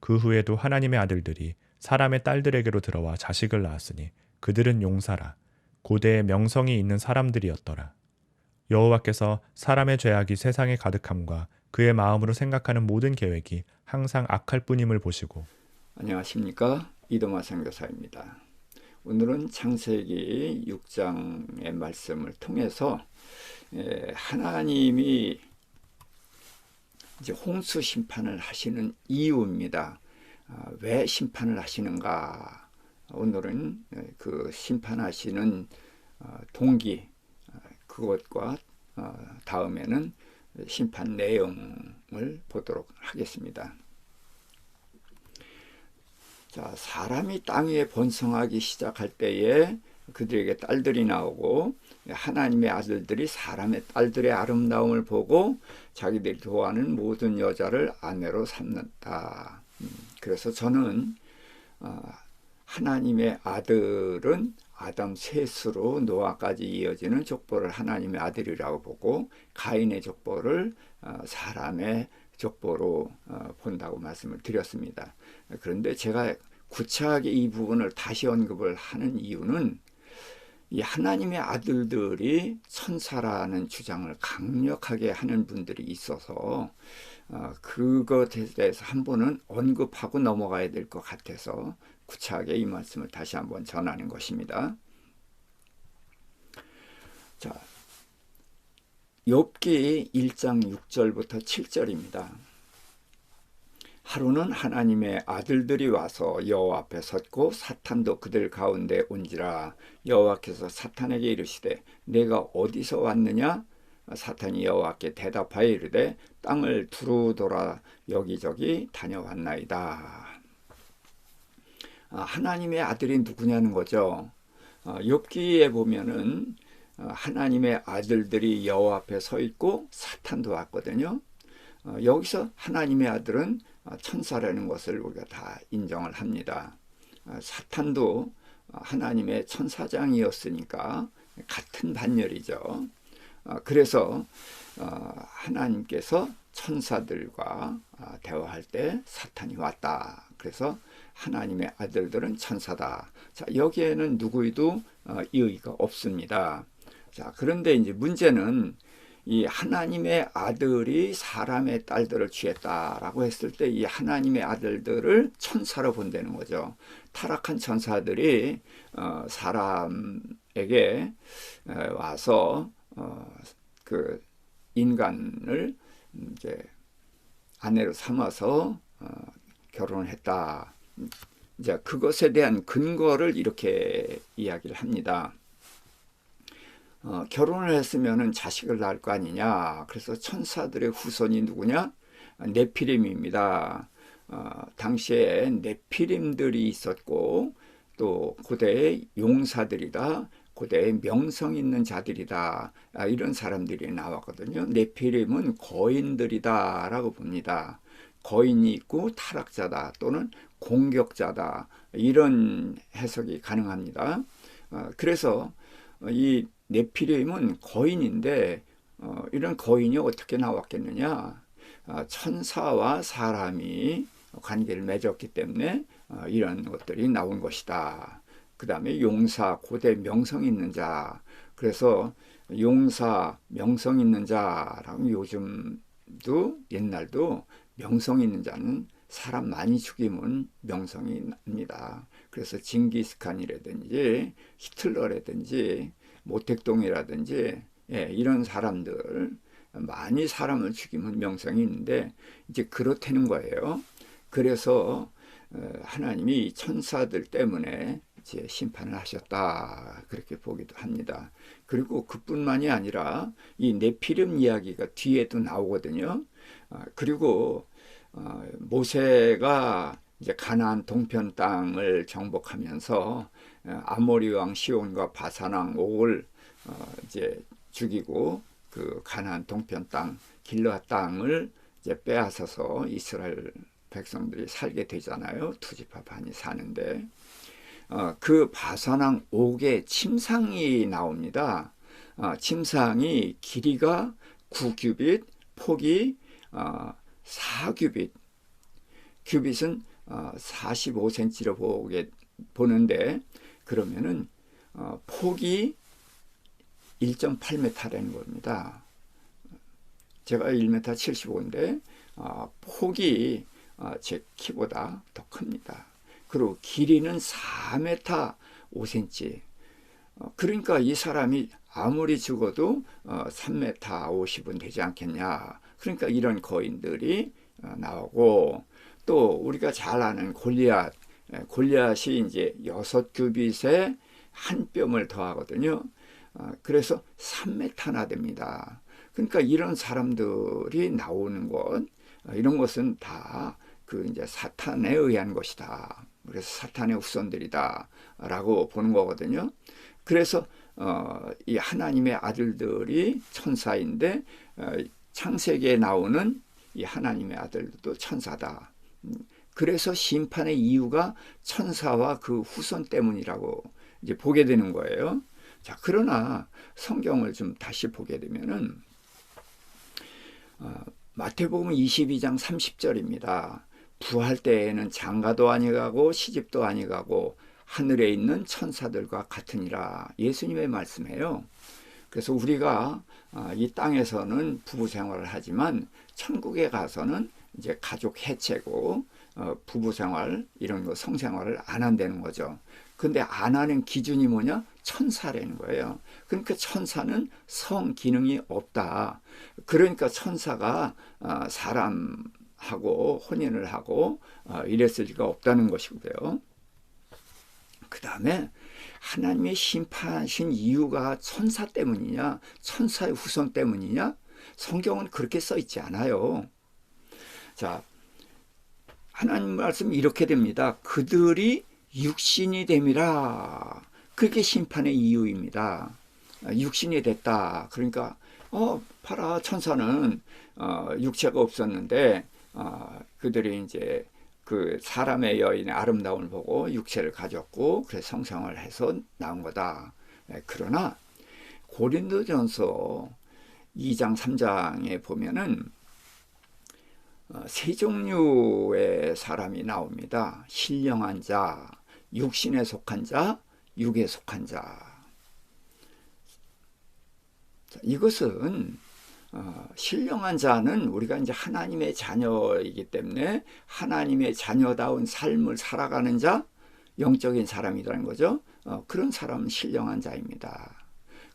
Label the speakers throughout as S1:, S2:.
S1: 그 후에도 하나님의 아들들이 사람의 딸들에게로 들어와 자식을 낳았으니 그들은 용사라 고대의 명성이 있는 사람들이었더라. 여호와께서 사람의 죄악이 세상에 가득함과 그의 마음으로 생각하는 모든 계획이 항상 악할 뿐임을 보시고
S2: 안녕하십니까 이동화 선교사입니다. 오늘은 창세기 6장의 말씀을 통해서 에, 하나님이 이제 홍수 심판을 하시는 이유입니다. 아, 왜 심판을 하시는가? 오늘은 그 심판하시는 어, 동기 어, 그것과 어, 다음에는 심판 내용을 보도록 하겠습니다. 자, 사람이 땅 위에 번성하기 시작할 때에 그들에게 딸들이 나오고 하나님의 아들들이 사람의 딸들의 아름다움을 보고 자기들이 좋아하는 모든 여자를 아내로 삼는다. 음, 그래서 저는 하나님의 아들은 아담 셋으로 노아까지 이어지는 족보를 하나님의 아들이라고 보고 가인의 족보를 어, 사람의 족보로 어, 본다고 말씀을 드렸습니다. 그런데 제가 구체하게 이 부분을 다시 언급을 하는 이유는 이 하나님의 아들들이 천사라는 주장을 강력하게 하는 분들이 있어서 어, 그것에 대해서 한 번은 언급하고 넘어가야 될 것 같아서 구차하게 이 말씀을 다시 한번 전하는 것입니다. 자, 욥기 1장 6절부터 7절입니다. 하루는 하나님의 아들들이 와서 여호와 앞에 섰고 사탄도 그들 가운데 온지라 여호와께서 사탄에게 이르시되 내가 어디서 왔느냐 사탄이 여호와께 대답하여 이르되 땅을 두루 돌아 여기저기 다녀왔나이다. 아, 하나님의 아들이 누구냐는 거죠. 어, 욥기에 보면은 어, 하나님의 아들들이 여호와 앞에 서 있고 사탄도 왔거든요. 어, 여기서 하나님의 아들은 천사라는 것을 우리가 다 인정을 합니다. 사탄도 하나님의 천사장이었으니까 같은 반열이죠. 그래서 하나님께서 천사들과 대화할 때 사탄이 왔다. 그래서 하나님의 아들들은 천사다. 자, 여기에는 누구에도 어, 이의가 없습니다. 자, 그런데 이제 문제는 이 하나님의 아들이 사람의 딸들을 취했다라고 했을 때 이 하나님의 아들들을 천사로 본다는 거죠. 타락한 천사들이 어, 사람에게 와서 어, 그 인간을 이제 아내로 삼아서 결혼을 했다. 이제 그것에 대한 근거를 이렇게 이야기를 합니다. 어, 결혼을 했으면 자식을 낳을 거 아니냐. 그래서 천사들의 후손이 누구냐? 네피림입니다. 어, 당시에 네피림들이 있었고 또 고대의 용사들이다. 고대의 명성 있는 자들이다. 아, 이런 사람들이 나왔거든요. 네피림은 거인들이다라고 봅니다. 거인이 있고 타락자다 또는 공격자다 이런 해석이 가능합니다. 어, 그래서 이 네피림은 거인인데 어, 이런 거인이 어떻게 나왔겠느냐? 어, 천사와 사람이 관계를 맺었기 때문에 이런 것들이 나온 것이다. 그 다음에 용사, 고대 명성 있는 자. 그래서 용사, 명성 있는 자라고 요즘도 옛날도 명성 있는 자는 사람 많이 죽이면 명성이 납니다. 그래서 징기스칸이라든지 히틀러라든지 모택동이라든지 예, 이런 사람들 많이 사람을 죽이면 명성이 있는데 이제 그렇다는 거예요. 그래서 어, 하나님이 천사들 때문에 이제 심판을 하셨다 그렇게 보기도 합니다. 그리고 그뿐만이 아니라 이 네피름 이야기가 뒤에도 나오거든요. 아, 그리고 어, 모세가 이제 가나안 동편 땅을 정복하면서 어, 아모리 왕 시온과 바산 왕 옥을 어, 이제 죽이고 그 가나안 동편 땅 길라 땅을 이제 빼앗아서 이스라엘 백성들이 살게 되잖아요. 투지파 반이 사는데 어, 그 바산왕 옥의 침상이 나옵니다. 어, 침상이 길이가 9규빗, 폭이 어, 4규빗. 규빗은 어, 45cm로 보게 보는데 그러면은 어, 폭이 1.8m라는 겁니다. 제가 1m 75인데 어, 폭이 어, 제 키보다 더 큽니다. 그리고 길이는 4m 5cm. 어, 그러니까 이 사람이 아무리 죽어도 어, 3m 50은 되지 않겠냐. 그러니까 이런 거인들이 어, 나오고 또 우리가 잘 아는 골리앗, 예, 골리앗이 이제 여섯 규빗에 한 뼘을 더하거든요. 어, 그래서 3m나 됩니다. 그러니까 이런 사람들이 나오는 것, 어, 이런 것은 다 그 이제 사탄에 의한 것이다. 그래서 사탄의 후손들이다라고 보는 거거든요. 그래서 어, 이 하나님의 아들들이 천사인데 어, 창세기에 나오는 이 하나님의 아들도 천사다. 음, 그래서 심판의 이유가 천사와 그 후손 때문이라고 이제 보게 되는 거예요. 자, 그러나 성경을 좀 다시 보게 되면은 어, 마태복음 22장 30절입니다. 부활 때에는 장가도 아니가고 시집도 아니가고 하늘에 있는 천사들과 같으니라 예수님의 말씀이에요. 그래서 우리가 아, 이 땅에서는 부부 생활을 하지만 천국에 가서는 이제 가족 해체고 어, 부부 생활 이런 거 성생활을 안 한다는 거죠. 근데 안 하는 기준이 뭐냐? 천사라는 거예요. 그러니까 천사는 성 기능이 없다. 그러니까 천사가 아, 사람 하고 혼인을 하고 어, 이랬을 리가 없다는 것이고요. 그 다음에 하나님의 심판하신 이유가 천사 때문이냐, 천사의 후손 때문이냐? 성경은 그렇게 써 있지 않아요. 자, 하나님 말씀 이렇게 됩니다. 그들이 육신이 됨이라. 그게 심판의 이유입니다. 육신이 됐다. 그러니까 어, 봐라 천사는 어, 육체가 없었는데 어, 그들이 이제 그 사람의 여인의 아름다움을 보고 육체를 가졌고 그래서 성생을 해서 나온 거다. 네, 그러나 고린도전서 2장 3장에 보면은 어, 세 종류의 사람이 나옵니다. 신령한 자, 육신에 속한 자, 육에 속한 자. 이것은 어, 신령한 자는 우리가 이제 하나님의 자녀이기 때문에 하나님의 자녀다운 삶을 살아가는 자, 영적인 사람이라는 거죠. 어, 그런 사람은 신령한 자입니다.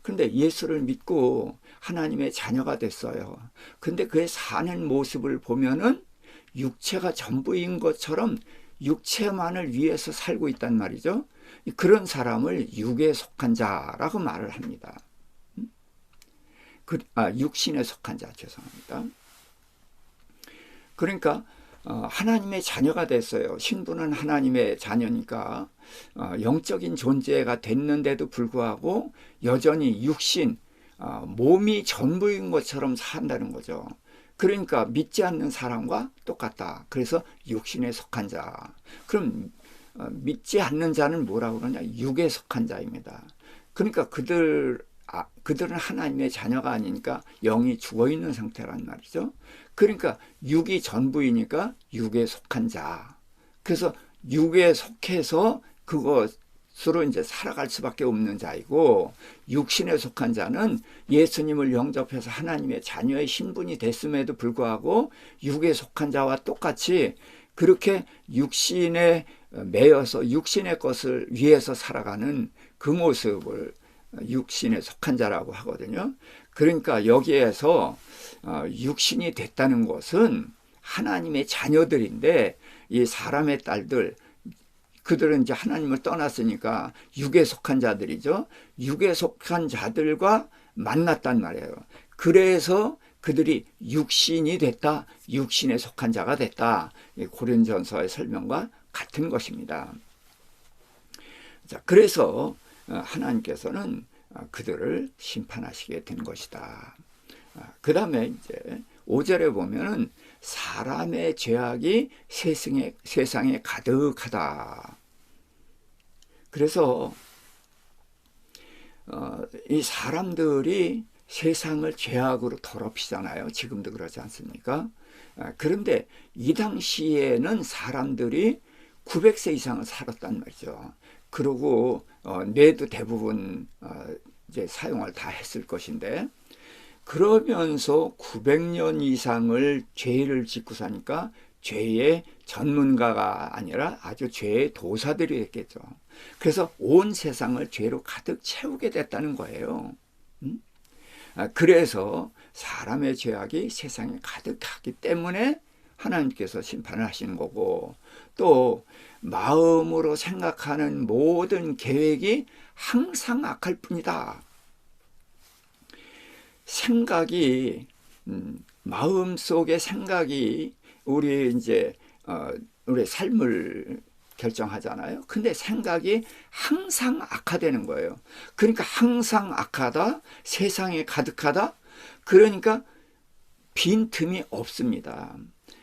S2: 근데 예수를 믿고 하나님의 자녀가 됐어요. 근데 그의 사는 모습을 보면은 육체가 전부인 것처럼 육체만을 위해서 살고 있단 말이죠. 그런 사람을 육에 속한 자라고 말을 합니다. 그, 아, 육신에 속한 자, 죄송합니다. 그러니까, 어, 하나님의 자녀가 됐어요. 신부는 하나님의 자녀니까, 어, 영적인 존재가 됐는데도 불구하고, 여전히 육신, 어, 몸이 전부인 것처럼 산다는 거죠. 그러니까 믿지 않는 사람과 똑같다. 그래서 육신에 속한 자. 그럼 어, 믿지 않는 자는 뭐라고 그러냐? 육에 속한 자입니다. 그러니까 그들 아, 그들은 하나님의 자녀가 아니니까 영이 죽어 있는 상태란 말이죠. 그러니까 육이 전부이니까 육에 속한 자. 그래서 육에 속해서 그것으로 이제 살아갈 수밖에 없는 자이고 육신에 속한 자는 예수님을 영접해서 하나님의 자녀의 신분이 됐음에도 불구하고 육에 속한 자와 똑같이 그렇게 육신에 매여서 육신의 것을 위해서 살아가는 그 모습을 육신에 속한 자라고 하거든요. 그러니까 여기에서 어, 육신이 됐다는 것은 하나님의 자녀들인데 이 사람의 딸들 그들은 이제 하나님을 떠났으니까 육에 속한 자들이죠. 육에 속한 자들과 만났단 말이에요. 그래서 그들이 육신이 됐다, 육신에 속한 자가 됐다. 고린전서의 설명과 같은 것입니다. 자, 그래서 어, 하나님께서는 어, 그들을 심판하시게 된 것이다. 그 다음에 이제 5절에 보면은 사람의 죄악이 세상에, 세상에 가득하다. 그래서 어, 이 사람들이 세상을 죄악으로 더럽히잖아요. 지금도 그러지 않습니까? 아, 그런데 이 당시에는 사람들이 900세 이상을 살았단 말이죠. 그리고 어, 뇌도 대부분 어, 이제 사용을 다 했을 것인데 그러면서 900년 이상을 죄를 짓고 사니까 죄의 전문가가 아니라 아주 죄의 도사들이 됐겠죠. 그래서 온 세상을 죄로 가득 채우게 됐다는 거예요. 음? 아, 그래서 사람의 죄악이 세상에 가득하기 때문에 하나님께서 심판을 하시는 거고 또 마음으로 생각하는 모든 계획이 항상 악할 뿐이다. 생각이 음, 마음 속의 생각이 우리 이제 어, 우리 삶을 결정하잖아요. 근데 생각이 항상 악화되는 거예요. 그러니까 항상 악하다, 세상에 가득하다. 그러니까 빈 틈이 없습니다.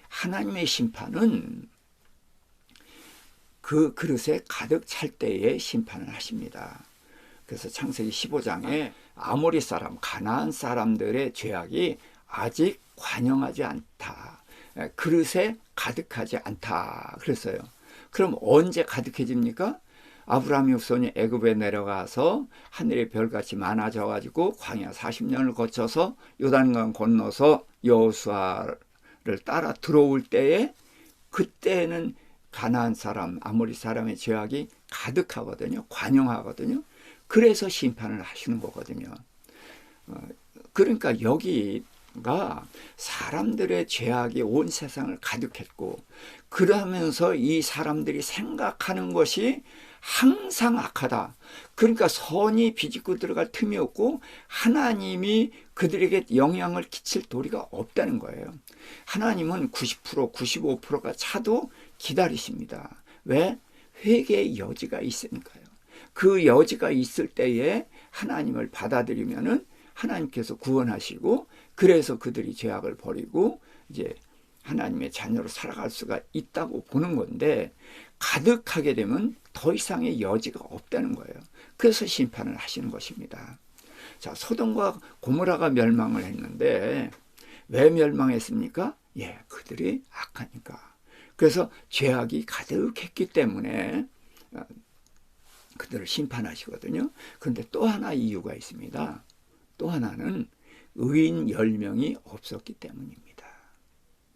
S2: 하나님의 심판은 그 그릇에 가득 찰 때에 심판을 하십니다. 그래서 창세기 15장에 아모리 사람, 가나안 사람들의 죄악이 아직 관영하지 않다. 그릇에 가득하지 않다. 그랬어요. 그럼 언제 가득해집니까? 아브라함이 후손이 애굽에 내려가서 하늘의 별같이 많아져 가지고 광야 40년을 거쳐서 요단강 건너서 여호수아를 따라 들어올 때에 그때는 가나안 사람, 아모리 사람의 죄악이 가득하거든요. 관영하거든요. 그래서 심판을 하시는 거거든요. 어, 그러니까 여기가 사람들의 죄악이 온 세상을 가득했고 그러면서 이 사람들이 생각하는 것이 항상 악하다. 그러니까 선이 비집고 들어갈 틈이 없고 하나님이 그들에게 영향을 끼칠 도리가 없다는 거예요. 하나님은 90% 95%가 차도 기다리십니다. 왜? 회개의 여지가 있으니까요. 그 여지가 있을 때에 하나님을 받아들이면은 하나님께서 구원하시고 그래서 그들이 죄악을 버리고 이제 하나님의 자녀로 살아갈 수가 있다고 보는 건데 가득하게 되면 더 이상의 여지가 없다는 거예요. 그래서 심판을 하시는 것입니다. 자, 소돔과 고모라가 멸망을 했는데 왜 멸망했습니까? 예, 그들이 악하니까. 그래서 죄악이 가득했기 때문에 어, 그들을 심판하시거든요. 그런데 또 하나 이유가 있습니다. 또 하나는 의인 10명이 없었기 때문입니다.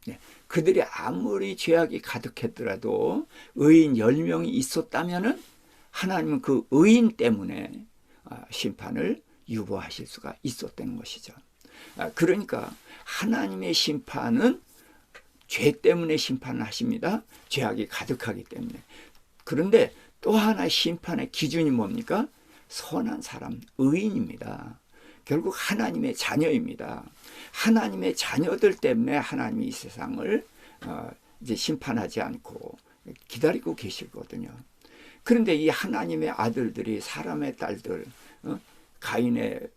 S2: 네, 그들이 아무리 죄악이 가득했더라도 의인 10명이 있었다면 하나님은 그 의인 때문에 아, 심판을 유보하실 수가 있었다는 것이죠. 아, 그러니까 하나님의 심판은 죄 때문에 심판을 하십니다. 죄악이 가득하기 때문에. 그런데 또 하나 심판의 기준이 뭡니까? 선한 사람, 의인입니다. 결국 하나님의 자녀입니다. 하나님의 자녀들 때문에 하나님이 이 세상을 어, 이제 심판하지 않고 기다리고 계시거든요. 그런데 이 하나님의 아들들이 사람의 딸들, 어, 가인의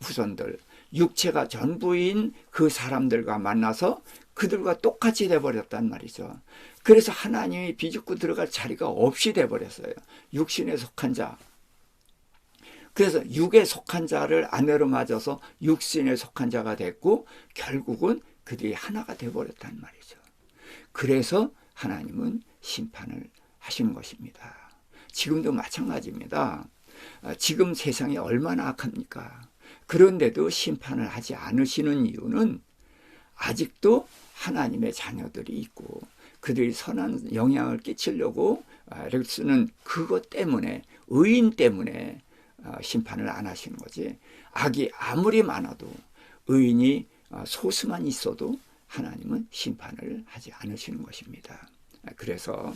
S2: 후손들, 육체가 전부인 그 사람들과 만나서 그들과 똑같이 돼버렸단 말이죠. 그래서 하나님이 비집고 들어갈 자리가 없이 돼버렸어요. 육신에 속한 자. 그래서 육에 속한 자를 아내로 맞아서 육신에 속한 자가 됐고 결국은 그들이 하나가 돼버렸단 말이죠. 그래서 하나님은 심판을 하시는 것입니다. 지금도 마찬가지입니다. 아, 지금 세상이 얼마나 악합니까? 그런데도 심판을 하지 않으시는 이유는 아직도 하나님의 자녀들이 있고 그들이 선한 영향을 끼치려고 쓰는 그것 때문에 의인 때문에 어, 심판을 안 하시는 거지. 악이 아무리 많아도 의인이 어, 소수만 있어도 하나님은 심판을 하지 않으시는 것입니다. 그래서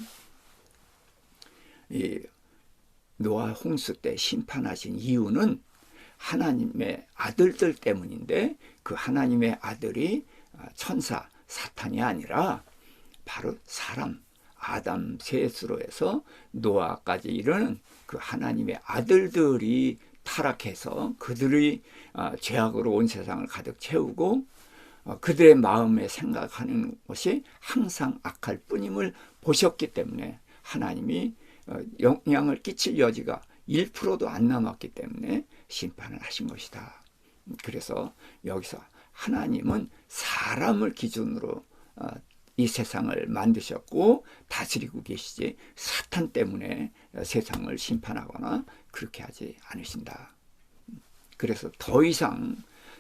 S2: 이 노아 홍수 때 심판하신 이유는 하나님의 아들들 때문인데 그 하나님의 아들이 아, 천사 사탄이 아니라 바로 사람 아담 셋으로 해서 노아까지 이르는 그 하나님의 아들들이 타락해서 그들이 아, 죄악으로 온 세상을 가득 채우고 어, 그들의 마음에 생각하는 것이 항상 악할 뿐임을 보셨기 때문에 하나님이 어, 영향을 끼칠 여지가 1%도 안 남았기 때문에 심판을 하신 것이다. 그래서 여기서 하나님은 사람을 기준으로 어, 이 세상을 만드셨고 다스리고 계시지 사탄 때문에 세상을 심판하거나 그렇게 하지 않으신다. 그래서 더 이상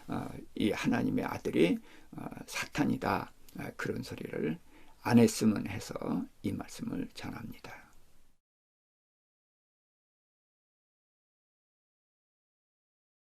S2: 어, 이 하나님의 아들이 어, 사탄이다 그런 소리를 안 했으면 해서 이 말씀을 전합니다.